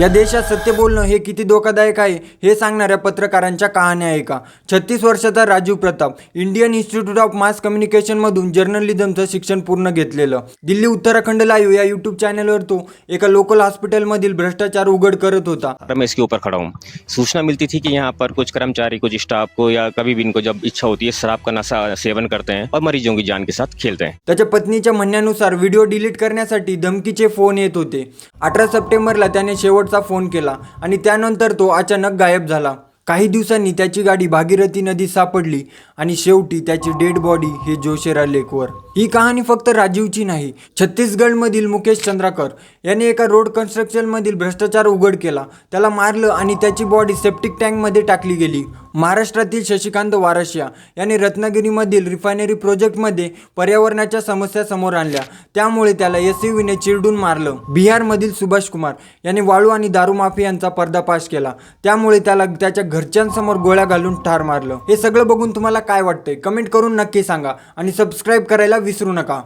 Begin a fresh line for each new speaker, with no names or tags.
या देशात सत्य बोलणं हे किती धोकादायक आहे हे सांगणाऱ्या पत्रकारांच्या कहाण्या आहे का? छत्तीस वर्षाचा Rajeev Pratap Indian institute of mass कम्युनिकेशनमधून जर्नलिझमचं शिक्षण पूर्ण घेतलेलं. दिल्ली उत्तराखंड लाईव्ह या यूट्यूब चॅनलवर तो एका लोकल हॉस्पिटलमधील भ्रष्टाचार उघड करत होता.
और मैं इसके ऊपर खड़ा हूँ। सूचना मिलती थी कि यहाँ पर कुछ कर्मचारी कुछ स्टाफ को या कभी भी इनको जब इच्छा होती है शराब का नशा सेवन करते हैं और मरीजों की जान के साथ खेलते हैं।
त्याच्या पत्नीच्या म्हणण्यानुसार व्हिडिओ डिलीट करण्यासाठी धमकीचे फोन येत होते. अठरा सप्टेंबरला त्याने शेवटचा फोन केला आणि त्यानंतर तो अचानक गायब झाला. काही दिवसांनी त्याची गाडी भागीरथी नदीत सापडली आणि शेवटी त्याची डेड बॉडी हे जोशेरा लेकवर ही कहाणी फक्त राजीवची नाही छत्तीसगडमधील मुकेश चंद्राकर याने एका रोड कन्स्ट्रक्शनमधील भ्रष्टाचार उघड केला. त्याला मारलं आणि त्याची बॉडी सेप्टिक टँकमध्ये टाकली गेली. महाराष्ट्रातील शशिकांत वारशिया यांनी रत्नागिरीमधील रिफायनरी प्रोजेक्टमध्ये पर्यावरणाच्या समस्या समोर आणल्या. त्यामुळे त्याला एस ने चिरडून मारलं. बिहारमधील सुभाष कुमार यांनी वाळू आणि दारू माफियांचा पर्दापाश केला. त्यामुळे त्याला त्याच्या घरच्यांसमोर गोळ्या घालून ठार मारलं. हे सगळं बघून तुम्हाला काय वाटतंय? कमेंट करून नक्की सांगा आणि सबस्क्राईब करायला विसरू नका.